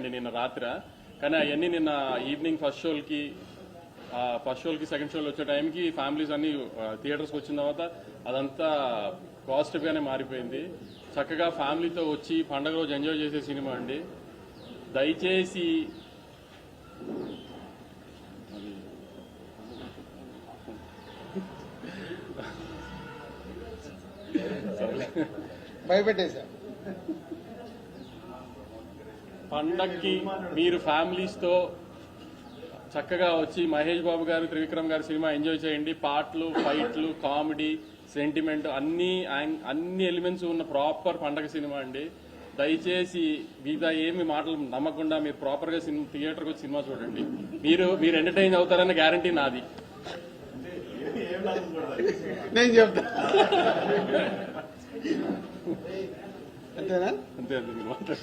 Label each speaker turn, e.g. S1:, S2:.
S1: అండి నిన్న రాత్రి. కానీ అవన్నీ నిన్న ఈవినింగ్ ఫస్ట్ షోలకి ఫస్ట్ షోలకి సెకండ్ షోలు వచ్చే టైంకి ఫ్యామిలీస్ అన్ని థియేటర్స్కి వచ్చిన తర్వాత అదంతా పాజిటివ్గానే మారిపోయింది. చక్కగా ఫ్యామిలీతో వచ్చి పండగ రోజు ఎంజాయ్ చేసే సినిమా అండి. దయచేసి
S2: భయపెట్టేశా.
S1: పండక్కి మీరు ఫ్యామిలీస్తో చక్కగా వచ్చి మహేష్ బాబు గారు త్రివిక్రమ్ గారి సినిమా ఎంజాయ్ చేయండి. పాటలు ఫైట్లు కామెడీ సెంటిమెంట్ అన్ని అన్ని ఎలిమెంట్స్ ఉన్న ప్రాపర్ పండగ సినిమా అండి. దయచేసి మిగతా ఏమి మాటలు నమ్మకుండా మీరు ప్రాపర్గా సినిమా థియేటర్కి వచ్చి సినిమా చూడండి. మీరు మీరు ఎంటర్టైన్ అవుతారన్న గ్యారంటీ నాది.
S2: నేను చెప్తా. అంతేనా?
S1: అంతే అంతే